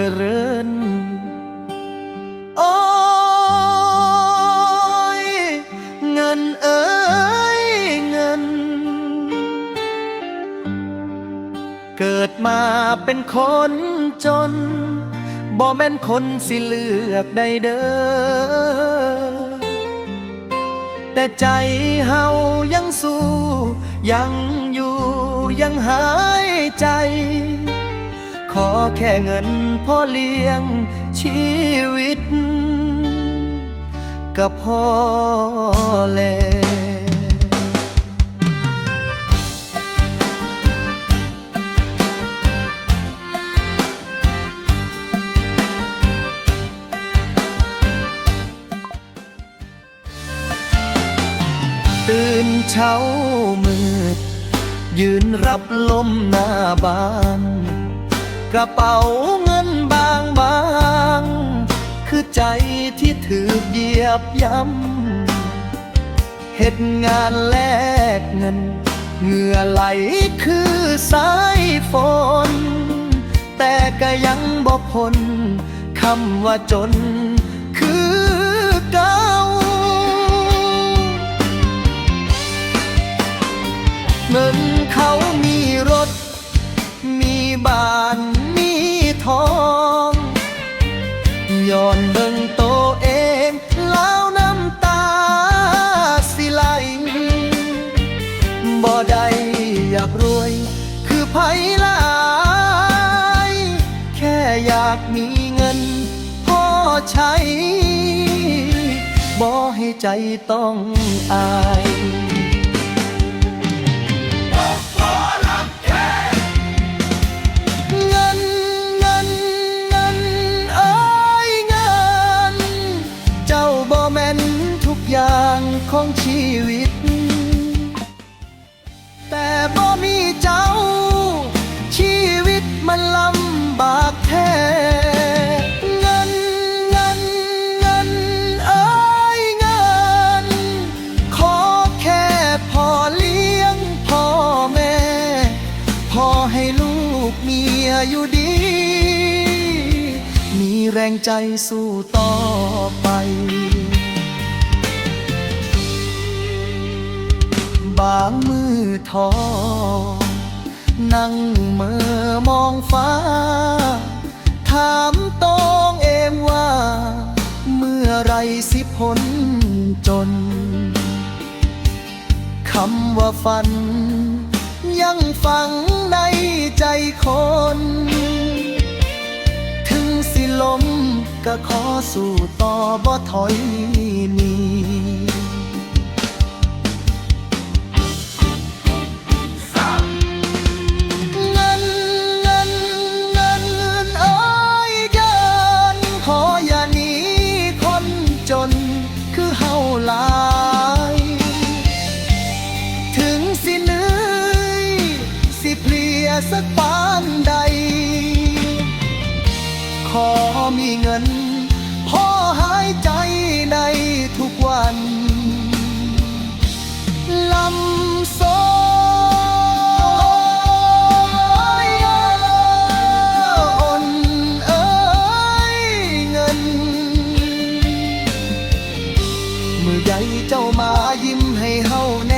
เกรินโอ้ยเงินเอ้ยเงินเกิดมาเป็นคนจน บ่แม่นคนสิเลือกได้เด้อ แต่ใจเฮายังสู้ ยังอยู่ยังหายใจ ขอแค่เงินพ่อเลี้ยงชีวิตก็พอแล้วตื่นเช้ามืด ยืนรับลมหน้าบ้าน กระเป๋าเงินบางบางคือใจที่ถือเหยียบย้ำเหตุงานแลกเงิน เหงื่อไหลคือสายฝน แต่ก็ยังบ่พ้นคำว่าจนคือเก่าเงินเขามีรถ มีบ้าน ทองย้อนเบิ่งโตเองแล้วน้ำตาสิไหลบ่ได้อยากรวย คือไผหลายแค่อยากมีเงินพอใช้บ่ให้ใจต้องอาย ของชีวิต แต่บ่มีเจ้า ชีวิตมันลำบากแท้เงินเงินเงินเอ้ยเงิน ขอแค่พอเลี้ยงพ่อแม่ พอให้ลูกเมียอยู่ดี มีแรงใจสู้ต่อไป บางมือทอนั่งเมื่อมองฟ้า ถามตองเองว่า เมื่อไรสิพ้นจน คำว่าฝัน ยังฝังในใจคน ถึงสิลมก็ขอสู้ต่อบ่ถอยนี สักปานใด ขอมีเงิน พอหายใจในทุกวันลำโซอนเอเงินมือใหญ่เจ้ามายิ้มให้เฮาแน่